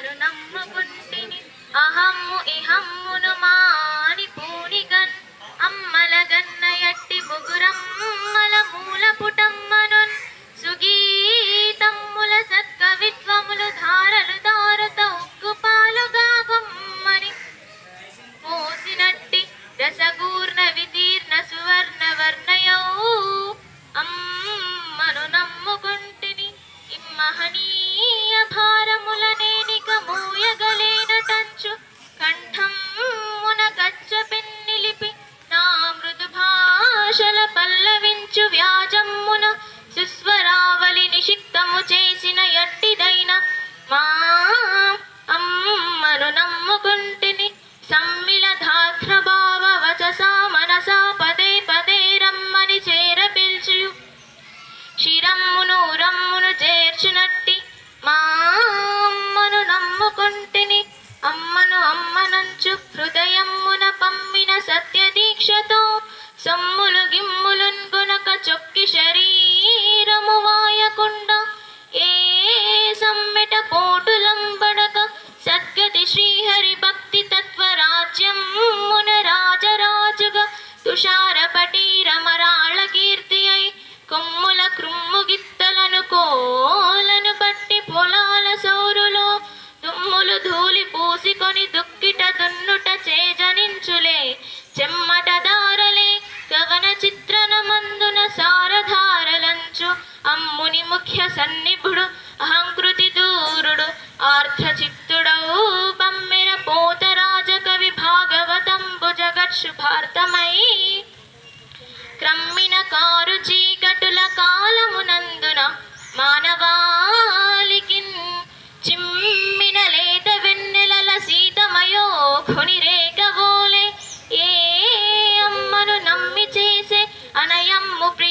అమ్మను నమ్ముకుంటిని అహమ్ము ఇహమ్మును మాని పూనిగన్. అమ్మల గన్న ఎట్టి ముగురమ్మల మూల పుటమ్మను సుగీతమ్ముల సత్కవిత్వములు ధారలు దారత ఉగ్గు పాలుగా గుమ్మని పోసినట్టి రసగూ కంఠమున గచ్చ పెన్నిలిపి నా మృదు భాషల పల్లవించు వ్యాజమ్మున సుస్వరావళి నిషిక్తము చేసిన ఎట్టిదైన మా సొమ్ములు గిమ్ములున్ గునక చొక్కి శరీరము వాయకుండా. ఏ సమ్మెట పోటు అమ్ముని ముఖ్య సన్నిభుడు అహంకృతి దూరుడు ఆర్ధ బమ్మెర పోతరాజ కవి భాగవతంబు జగత్ శుభార్థమై. క్రమ్మిన కారు చీకటుల కాలమునందున మానవాలికి చిమ్మిన లేత వెన్నెలల సీతమయో ఖుని రేఖవోలే ఏ అమ్మను నమ్మి చేసే అనయమ్ము ప్రియ